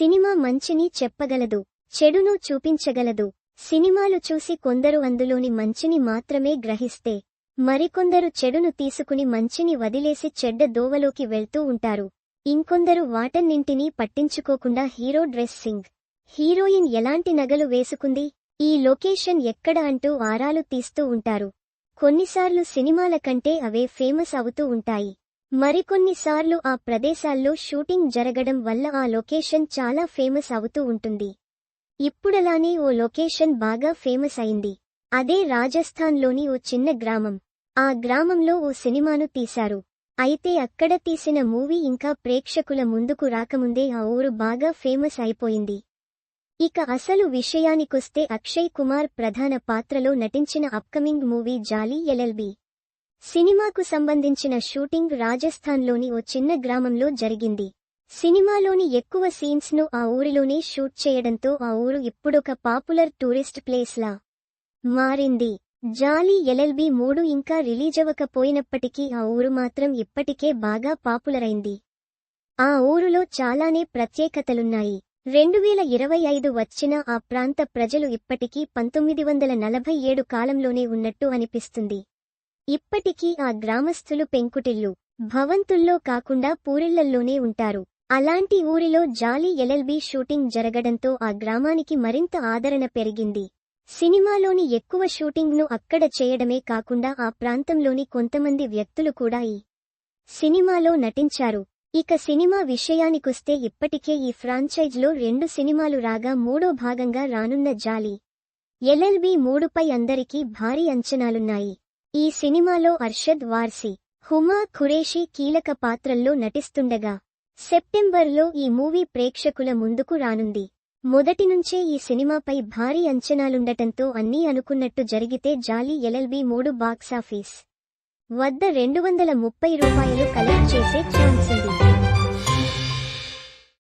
Cinema మంచిని చెప్పగలదు చెడును చూపించగలదు. సినిమాలు చూసి కొందరు అందులోని మంచిని మాత్రమే గ్రహిస్తే మరికొందరు చెడును తీసుకుని మంచిని వదిలేసి చెడ్డ దోవలోకి వెళ్తూ ఉంటారు. ఇంకొందరు వాటన్నింటినీ పట్టించుకోకుండా హీరో డ్రెస్సింగ్ హీరోయిన్ ఎలాంటి నగలు వేసుకుంది? ఈ లొకేషన్ ఎక్కడ అంటూ ఆరాలు తీస్తూ ఉంటారు. కొన్నిసార్లు సినిమాల కంటే అవే ఫేమస్ అవుతూ ఉంటాయి. మరికొన్నిసార్లు ఆ ప్రదేశాల్లో షూటింగ్ జరగడం వల్ల ఆ లొకేషన్ చాలా ఫేమస్ అవుతూ ఉంటుంది. ఇప్పుడలానే ఓ లొకేషన్ బాగా ఫేమస్ అయింది. అదే రాజస్థాన్లోని ఓ చిన్న గ్రామం. ఆ గ్రామంలో ఓ సినిమాను తీశారు. అయితే అక్కడ తీసిన మూవీ ఇంకా ప్రేక్షకుల ముందుకు రాకముందే ఆ ఊరు బాగా ఫేమస్ అయిపోయింది. ఇక అసలు విషయానికొస్తే అక్షయ్ కుమార్ ప్రధాన పాత్రలో నటించిన అప్కమింగ్ మూవీ జాలీ ఎల్ఎల్బి. సినిమాకు సంబంధించిన షూటింగ్ రాజస్థాన్లోని ఓ చిన్న గ్రామంలో జరిగింది. సినిమాలోని ఎక్కువ సీన్స్ను ఆ ఊరిలోనే షూట్ చేయడంతో ఆ ఊరు ఇప్పుడొక పాపులర్ టూరిస్ట్ ప్లేస్లా మారింది. జాలీ ఎల్ఎల్బి మూడు ఇంకా రిలీజవకపోయినప్పటికీ ఆ ఊరు మాత్రం ఇప్పటికే బాగా పాపులర్ అయింది ఆ ఊరులో చాలానే ప్రత్యేకతలున్నాయి. రెండు వేల ఇరవై ఐదు వచ్చిన ఆ ప్రాంత ప్రజలు ఇప్పటికీ పంతొమ్మిది వందల నలభై ఏడు కాలంలోనే ఉన్నట్టు అనిపిస్తుంది. ఇప్పటికీ ఆ గ్రామస్థులు పెంకుటిల్లు భవంతుల్లో కాకుండా పూరిళ్ళల్లోనే ఉంటారు. అలాంటి ఊరిలో జాలీ ఎల్ఎల్బి షూటింగ్ జరగడంతో ఆ గ్రామానికి మరింత ఆదరణ పెరిగింది. సినిమాలోని ఎక్కువ షూటింగ్ను అక్కడ చేయడమే కాకుండా ఆ ప్రాంతంలోని కొంతమంది వ్యక్తులు కూడా ఈ సినిమాలో నటించారు. ఇక సినిమా విషయానికొస్తే ఇప్పటికే ఈ ఫ్రాంచైజ్లో రెండు సినిమాలు రాగా మూడో భాగంగా రానున్న జాలీ ఎల్ఎల్బి మూడుపై అందరికీ భారీ అంచనాలున్నాయి. ఈ సినిమాలో అర్షద్ వార్సి హుమా ఖురేషీ కీలక పాత్రల్లో నటిస్తుండగా సెప్టెంబర్లో ఈ మూవీ ప్రేక్షకుల ముందుకు రానుంది. మొదటి నుంచే ఈ సినిమాపై భారీ అంచనాలుండటంతో అన్నీ అనుకున్నట్టు జరిగితే జాలీ ఎల్ఎల్బి మూడు బాక్సాఫీస్ వద్ద రెండు వందల ముప్పై రూపాయలు కలెక్ట్ చేసే ఛాన్స్ ఉంది.